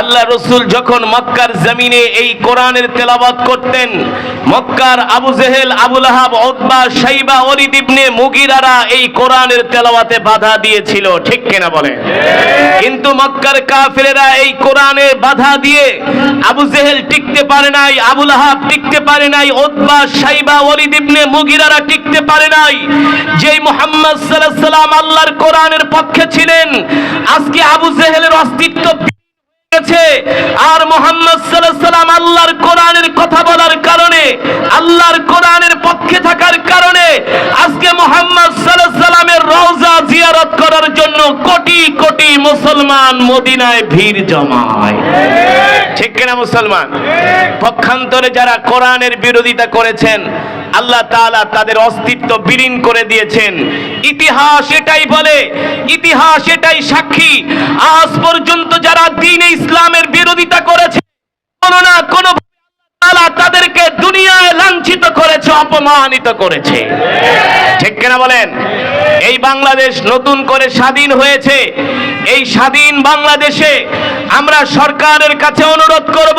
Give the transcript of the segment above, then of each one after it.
আল্লাহ রসুল যখন মক্কার জমিনে এই কোরআনের তেলাবাত করতেন, মক্কার আবু জেহেল আবুল আহাব ওতবা সাইবা অলিদ ইবনে মুগিরারা এই কোরআনের তেলাওয়াতে বাধা দিয়েছিল। ঠিক কিনা বলে কিন্তু মক্কার কাফেরেরা এই কোরআনে বাধা দিয়ে আবু জেহেল টিকতে পারে নাই আবুল আহাব টিকতে পারে নাই ওতবা সাইবা অলিদ ইবনে মুগিরারা টিকতে পারে নাই। যেই মোহাম্মদ আলাইহি সাল্লাম আল্লাহর কোরআনের পক্ষে ছিলেন, আজকে আবু জেহেলের অস্তিত্ব গেছে আর মোহাম্মদ সাল্লাম আল্লাহর কোরআনের কথা বলার কারণে, আল্লাহর কোরআনের পক্ষে থাকার কারণে, আজকে মোহাম্মদ সাল্লামের রওজা জিয়ারত করার জন্য কোটি মুসলমান মদিনায় ভিড় জমায়। ঠিক কিনা মুসলমান? পক্ষান্তরে যারা কোরআনের বিরোধিতা করেছেন, আল্লাহ তাআলা তাদের অস্তিত্ব বিলীন করে দিয়েছেন। ইতিহাস এটাই বলে, ইতিহাস এটাই সাক্ষী। আজ পর্যন্ত যারা দ্বীন ইসলামের বিরোধিতা করেছে কোনো না, কোনো তাদেরকে লাঞ্ছিত করেছে, অপমানিত করেছে। ঠিক কিনা বলেন? এই বাংলাদেশ নতুন করে স্বাধীন হয়েছে। এই স্বাধীন বাংলাদেশে আমরা সরকারের কাছে অনুরোধ করব,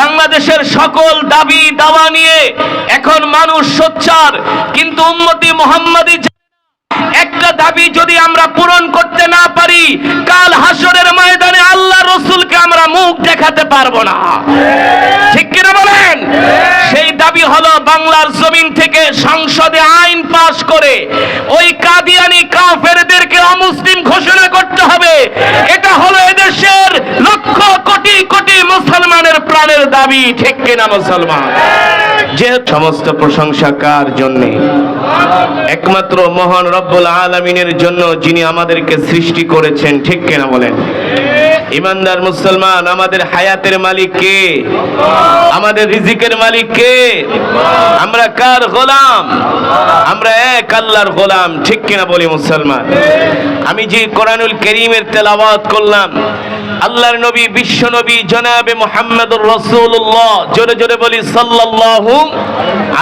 বাংলাদেশের সকল দাবি দাওয়া নিয়ে এখন মানুষ সোচ্চার, কিন্তু উম্মতি মোহাম্মদী একটা দাবি যদি আমরা পূরণ করতে না পারি, কাল হাসরের ময়দানে আল্লাহ রসুলকে আমরা মুখ দেখাতে পারব না। ঠিক কিনা বলেন? দাবি হলো বাংলার জমিন থেকে সংসদে আইন পাশ করে ওই কাদিয়ানি কাফেরদেরকে অমুসলিম ঘোষণা করতে হবে। এটা হলো এদেশের লক্ষ কোটি কোটি মুসলমানের প্রাণের দাবি, ঠিক কিনা মুসলমান? যে সমস্ত প্রশংসা কার জন্যে? একমাত্র মহান রব্বুল আলমিনের জন্য যিনি আমাদেরকে সৃষ্টি করেছেন, ঠিক কিনা বলেন? ইমানদার মুসলমান, আমাদের হায়াতের মালিক কে? আমাদের রিজিকের মালিক কে? আমরা কার গোলাম? আমরা এক আল্লাহর গোলাম, ঠিক কিনা বলি মুসলমান? আমি যে কোরআনুল করিমের তেলাওয়াত করলাম আল্লাহর নবী, বিশ্ব নবী, জনাবে মোহাম্মদুর রসুল্লাহ জোরে জোরে বলি, সাল্লাল্লাহু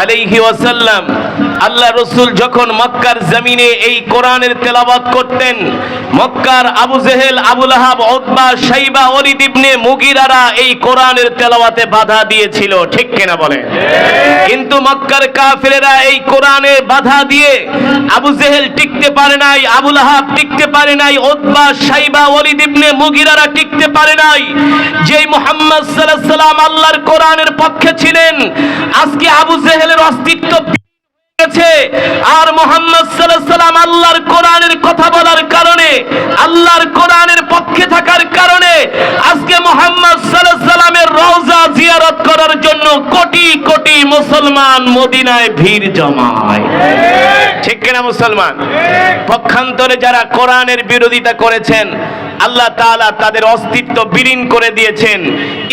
আলাইহি ওয়াসাল্লাম। আল্লাহ রসুল যখন মক্কার জমিনে এই কোরআনের তেলাবাত করতেন, মক্কার আবু জেহেল আবুল আহাব ওতবা সাইবা অলিদ ইবনে মুগিরারা এই কোরআনের তেলাওয়াতে বাধা দিয়েছিল। ঠিক কিনা বলে কিন্তু মক্কার কাফেরেরা এই কোরআনে বাধা দিয়ে আবু জেহেল টিকতে পারে নাই আবুল আহাব টিকতে পারে নাই ওতবা সাইবা অলিদ ইবনে মুগিরারা টিকতে পারে নাই। যেই মোহাম্মদ সাল্লাম আল্লাহর কোরআনের পক্ষে ছিলেন আজকে আবু জেহেলের অস্তিত্ব গেছে। আর মোহাম্মদ সাল্লাম আল্লাহর কোরআনের কথা বলার কারণে আল্লাহর কোরআনের পক্ষে থাকার কারণে আজকে মোহাম্মদ সাল্লামের রওজা জিয়ারত করার জন্য কোটি কোটি মুসলমান মদিনায় ভিড় জমায়। ঠিক কিনা মুসলমান? পক্ষান্তরে যারা কোরআনের বিরোধিতা করেছেন আল্লাহ তালা তাদের অস্তিত্ব বিলীন করে দিয়েছেন।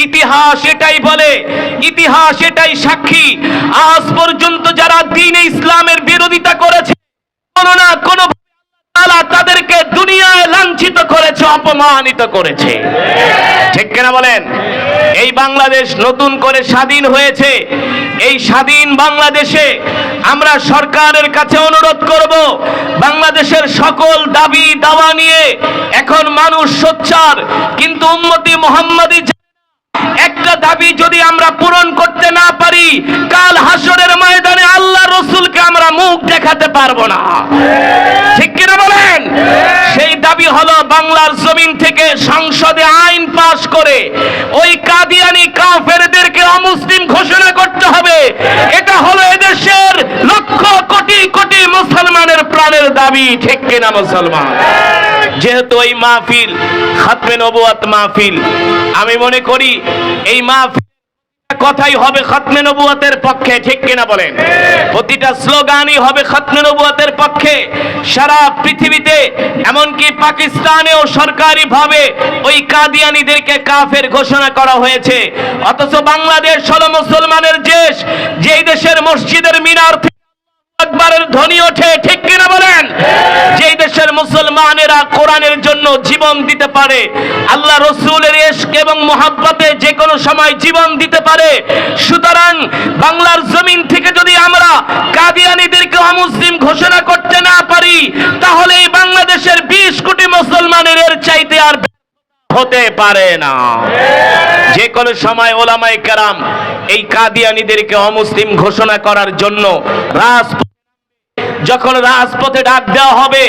ইতিহাস এটাই বলে, ইতিহাস এটাই সাক্ষী। আজ পর্যন্ত যারা দিনে ইসলামের বিরোধিতা করেছে, কোনো না কোনো তাদেরকে দুনিয়ায় লাঞ্ছিত করেছে, অপমানিত করেছে। ঠিক কিনা বলেন? এই বাংলাদেশ নতুন করে স্বাধীন হয়েছে। এই স্বাধীন বাংলাদেশে আমরা সরকারের কাছে অনুরোধ করব, বাংলাদেশের সকল দাবি দাওয়া নিয়ে এখন মানুষ সোচ্চার, কিন্তু উম্মতি মোহাম্মদী একটা দাবি যদি আমরা পূরণ করতে না পারি, কাল হাসরের ময়দানে আল্লাহ রসুলকে আমরা মুখ দেখাতে পারব না ঠিক কিনা বলেন সেই দাবি হলো বাংলার জমিন থেকে সংসদে আইন পাশ করে ওই কাদিয়ানি কাফেরদেরকে অমুসলিম ঘোষণা করতে হবে। এটা হলো এদেশের লক্ষ কোটি কোটি মুসলমানের প্রাণের দাবি, ঠিক কিনা মুসলমান? যেহেতু এই মাহফিল খাতমে নবুয়াত মাহফিল, আমি মনে করি এই মাহফিল কথাই হবে খতমে নবুয়াতের পক্ষে, ঠিক কিনা বলেন? প্রতিটা স্লোগানই হবে খতমে নবুয়াতের পক্ষে। সারা পৃথিবীতে, এমনকি পাকিস্তানেও সরকারিভাবে ওই কাদিয়ানিদেরকে কাফের ঘোষণা করা হয়েছে। অথচ বাংলাদেশ হল মুসলমানের দেশ, যেই দেশের মসজিদের মিনার আকবরের দেশের মুসলমানেরা কোরআনের জন্য জীবন দিতে পারে, আল্লাহ রসুলের এশক এবং মোহাব্বতে যে সময় জীবন দিতে পারে। সুতরাং বাংলার জমিন থেকে যদি আমরা কাদিয়ানিদেরকে অমুসলিম ঘোষণা করতে না পারি তাহলে এই বাংলাদেশের বিশ কোটি মুসলমানের এর চাইতে আর হতে পারে না। যে কোনো সময় ওলামায়ে কেরাম এই কাদিয়ানীদেরকে অমুসলিম ঘোষণা করার জন্য রাজ যখন রাজপথে ডাক দেওয়া হবে,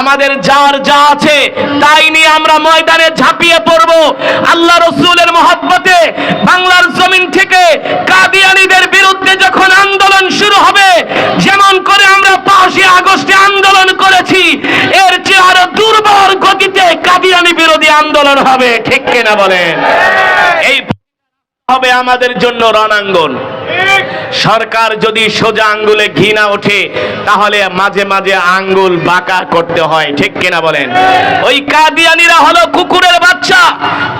আমাদের যার যা আছে তাই নিয়ে আমরা ময়দানে ঝাঁপিয়ে পড়ব। আল্লাহ রসুলের মহব্বতে বাংলার জমিন থেকে কাদিয়ানীদের বিরুদ্ধে যখন আন্দোলন শুরু হবে, যেমন করে আমরা পাঁচই আগস্টে আন্দোলন করেছি আন্দোলন হবে ঠিক কিনা বলেন? এই হবে আমাদের জন্য রণাঙ্গন। সরকার যদি সোজা আঙ্গুলে ঘি না ওঠে তাহলে মাঝে মাঝে আঙ্গুল বাঁকা করতে হয় ঠিক কিনা বলেন? ওই কাদিয়ানিরা হলো কুকুরের বাচ্চা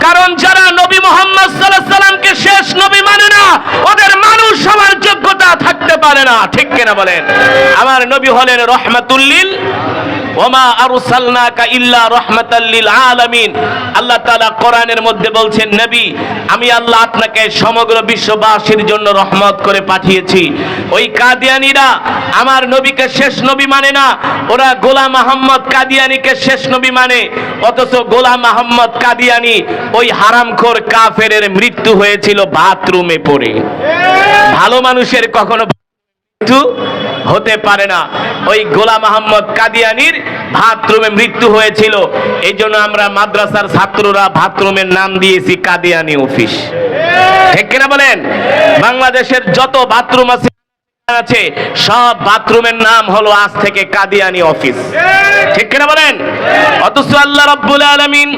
কারণ যারা নবী মোহাম্মদ সাল্লামকে শেষ নবী মানে না ওদের মানুষ হওয়ার যোগ্যতা থাকতে পারে না ঠিক কিনা বলেন? আমার নবী হলেন রহমাতুল্লিল ওমা আরসালনাকা ইল্লা রাহমাতাল আলামিন। আল্লাহ তাআলা কোরআনের মধ্যে বলছেন, নবী, আমি আল্লাহ আপনাকে সমগ্র বিশ্ববাসীর জন্য রহমত করে পাঠিয়েছি। ওই আমার নবীকে শেষ নবী মানে না, ওরা গোলাম আহম্মদ কাদিয়ানীকে শেষ নবী মানে। অথচ গোলাম আহম্মদ কাদিয়ানী ওই হারামখোর কাফেরের মৃত্যু হয়েছিল বাথরুমে পড়ে। ভালো মানুষের কখনো মৃত্যু হতে পারে না। ওই গোলাম আহম্মদ কাদিয়ানির বাথরুমে মৃত্যু হয়েছিল। এই জন্য আমরা মাদ্রাসার ছাত্ররা বাথরুমের নাম দিয়েছি কাদিয়ানি অফিস। ঠিক কিনা বলেন? বাংলাদেশের যত বাথরুম আছে আছে, সব বাথরুমের নাম হলো আজ থেকে কাদিয়ানি অফিস। ঠিক কিনা বলেন? অথচ আল্লাহ রাব্বুল আলামিন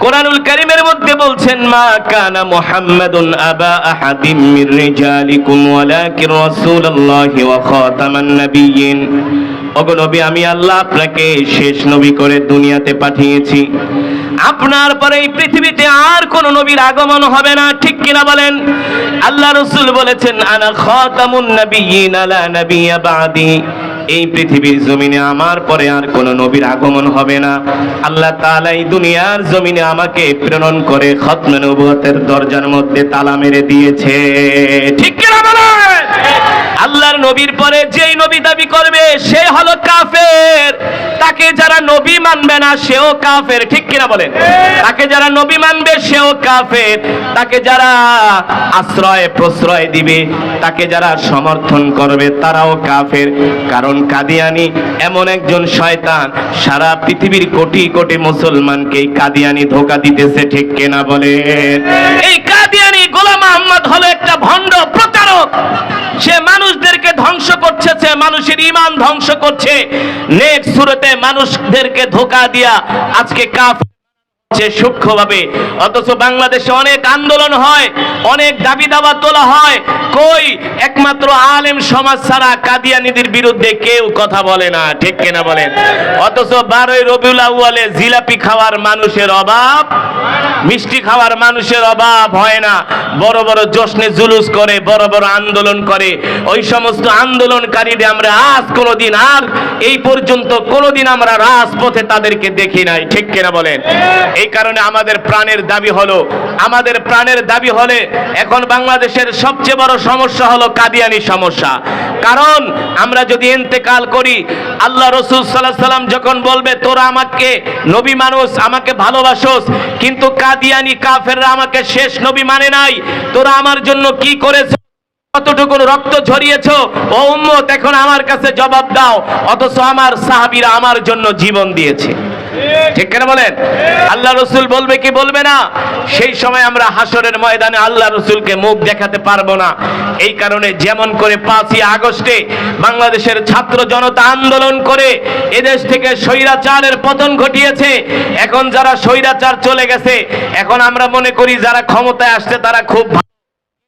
কোরআনুল কারীমের মধ্যে বলছেন, মা কানা মুহাম্মাদুন আবা আহাদিম মির রিজালিকুম ওয়ালাকিন রাসূলুল্লাহি ওয়া খাতামান নাবিয়্যিন। ওগো নবী, আমি আল্লাহ আপনাকে শেষ নবী করে দুনিয়াতে পাঠিয়েছি। আপনার পরে এই পৃথিবীতে আর কোন নবীর আগমন হবে না, ঠিক কিনা বলেন? আল্লাহ রসুল বলেছেন, আনা খাতামুন নাবিয়্যিন আলা নাবিয়্যা বাদি। এই পৃথিবীর জমিনে আমার পরে আর কোন নবীর আগমন হবে না। আল্লাহ তাআলা এই দুনিয়ার জমিনে আমাকে প্রেরণ করে খতমে নবুয়তের দরজার মধ্যে তালা মেরে দিয়েছে। ঠিক কিনা আল্লাহর নবীর পরে যেই নবী দাবি করবে, সে হলো কাফের। তাকে যারা নবী মানবে না, সেও কাফের। ঠিক কিনা বলেন? তাকে যারা নবী মানবে, সেও কাফের। তাকে যারা আশ্রয়, প্রশ্রয় দিবে, তাকে যারা সমর্থন করবে, তারাও কাফের। কারণ কাদিয়ানি এমন একজন শয়তান, সারা পৃথিবীর কোটি কোটি মুসলমানকে কাদিয়ানি ধোকা দিতেছে, ঠিক কিনা বলেন? এই কাদিয়ানি গোলাম আহমদ হলো একটা ভণ্ড সে মানুষদেরকে ধ্বংস করছে, সে মানুষের ইমান ধ্বংস করছে। নেক্সট সুরতে মানুষদেরকে ধোকা দিয়া আজকে কাফ হচ্ছে সূক্ষ্মভাবে, অথচ বাংলাদেশে অনেক আন্দোলন হয়, অনেক দাবি দাবা তোলা হয়, কই একমাত্র আলেম সমাজ ছাড়া কাদিয়ানিদের বিরুদ্ধে কেউ কথা বলে না, ঠিক কিনা বলেন? অথচ বারোই রবিউল আউয়ালে জিলাপি খাওয়ার মানুষের অভাব, মিষ্টি খাওয়ার মানুষের অভাব হয় না। বড় বড় জশ্নে জুলুস করে, বড় বড় আন্দোলন করে। ওই সমস্ত আন্দোলনকারীদের আমরা আজ কোনোদিন আর এই পর্যন্ত কোনোদিন আমরা রাজপথে তাদেরকে দেখি নাই, ঠিক কিনা বলেন? এই কারণে আমাদের প্রাণের দাবি হলো, আমাদের প্রাণের দাবি হলে এখন বাংলাদেশের সবচেয়ে বড় সমস্যা হলো কাদিয়ানি সমস্যা। কারণ আমরা যদি ইন্তেকাল করি, আল্লাহ রসুল সাল্লাহ সাল্লাম যখন বলবে, তোরা আমাকে নবী মানুষ, আমাকে ভালোবাসোস, কিন্তু কাদিয়ানি কাফেররা আমাকে শেষ নবী মানে নাই, তোরা আমার জন্য কি করেছ? কতটুকু রক্ত ঝরিয়েছ? ও এখন আমার কাছে জবাব দাও, অথচ আমার সাহাবীরা আমার জন্য জীবন দিয়েছে। ঠিক কেন বলেন আল্লাহ রসুল বলবে কি বলবে না সেই সময় আমরা হাসরের ময়দানে আল্লাহ রসুলকে মুখ দেখাতে পারব না এই কারণে যেমন করে পাঁচই আগস্টে বাংলাদেশের ছাত্র জনতা আন্দোলন করে এদেশ থেকে স্বৈরাচারের পতন ঘটিয়েছে, এখন যারা স্বৈরাচার চলে গেছে, এখন আমরা মনে করি যারা ক্ষমতায় আসছে তারা খুব।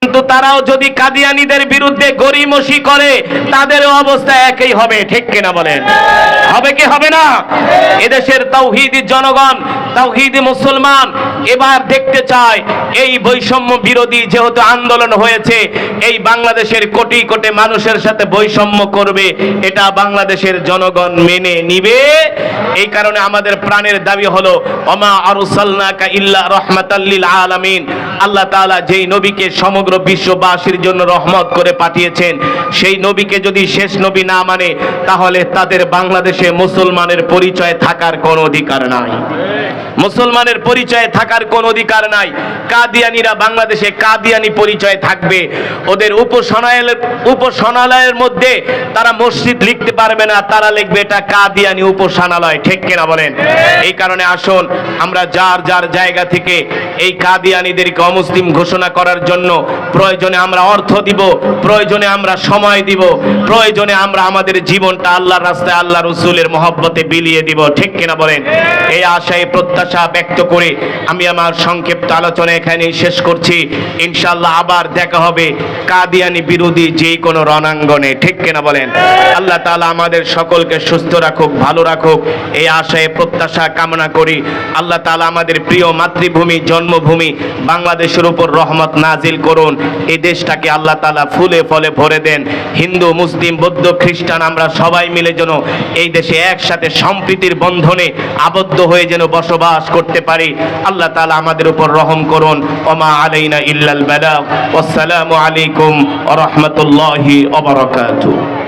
কিন্তু তারাও যদি কাদিয়ানীদের বিরুদ্ধে গরিমসি করে, তাদেরও অবস্থা একই হবে, ঠিক কিনা বলেন? হবে কি হবে না? এদেশের তাওহিদি জনগণ তাওহিদি মুসলমান এবার দেখতে চায়, এই বৈষম্য বিরোধী যেহেতু আন্দোলন হয়েছে, এই বাংলাদেশের কোটি কোটি মানুষের সাথে বৈষম্য করবে, এটা বাংলাদেশের জনগণ মেনে নিবে। এই কারণে আমাদের প্রাণের দাবি হলো অমা আরুসাল্লাকা ইল্লা রহমাতাল্লিল আলামিন। আল্লাহ তাআলা যেই নবীকে সমগ্র বিশ্ববাসীর জন্য রহমত করে পাঠিয়েছেন। সেই নবীকে যদি শেষ নবী না মানে তাহলে তাদের বাংলাদেশে মুসলমানের পরিচয় থাকার কোনো অধিকার নাই। মুসলমানের পরিচয়ে থাকার কোনো অধিকার নাই। কাদিয়ানিরা বাংলাদেশে কাদিয়ানি পরিচয় থাকবে। ওদের উপাসনালয়ের উপাসনালয়ের মধ্যে তারা মসজিদ লিখতে পারবে না, তারা লিখবে এটা কাদিয়ানি উপাসনালয়। ঠিক কিনা বলেন? এই কারণে আসুন, আমরা যার যার জায়গা থেকে এই কাদিয়ানিদেরকে অমুসলিম ঘোষণা করার জন্য প্রয়োজনে আমরা অর্থ দিব, প্রয়োজনে আমরা সময় দিব, প্রয়োজনে আমরা আমাদের জীবনটা আল্লাহর রাস্তায় আল্লাহ রসুলের মহব্বতে বিলিয়ে দিব, ঠিক কিনা বলেন? এই আশায় প্রত্যাশা ব্যক্ত করে আমি আমার সংক্ষিপ্ত আলোচনা এখানেই শেষ করছি। ইনশাল্লাহ আবার দেখা হবে কাদিয়ানি বিরোধী যে কোনো রণাঙ্গনে, ঠিক কিনা বলেন? আল্লাহ তাআলা আমাদের সকলকে সুস্থ রাখুক, ভালো রাখুক। এই আশায় প্রত্যাশা কামনা করি। আল্লাহ তালা আমাদের প্রিয় মাতৃভূমি, জন্মভূমি বাংলাদেশের উপর রহমত নাজিল করুন এই দেশটাকে আল্লাহ তালা ফুলে ফলে ভরে দেন। হিন্দু, মুসলিম, বৌদ্ধ, খ্রিস্টান, আমরা সবাই মিলে যেন এই দেশে একসাথে সম্প্রীতির বন্ধনে আবদ্ধ হয়ে যেন বসবাস করতে পারি। আল্লাহ তালা আমাদের উপর রহম করুন। ওমা আলাইনা ইল্লাল বেলা। ওয়াসসালামু আলাইকুম রহমতুল্লাহি বারাকাতুহু।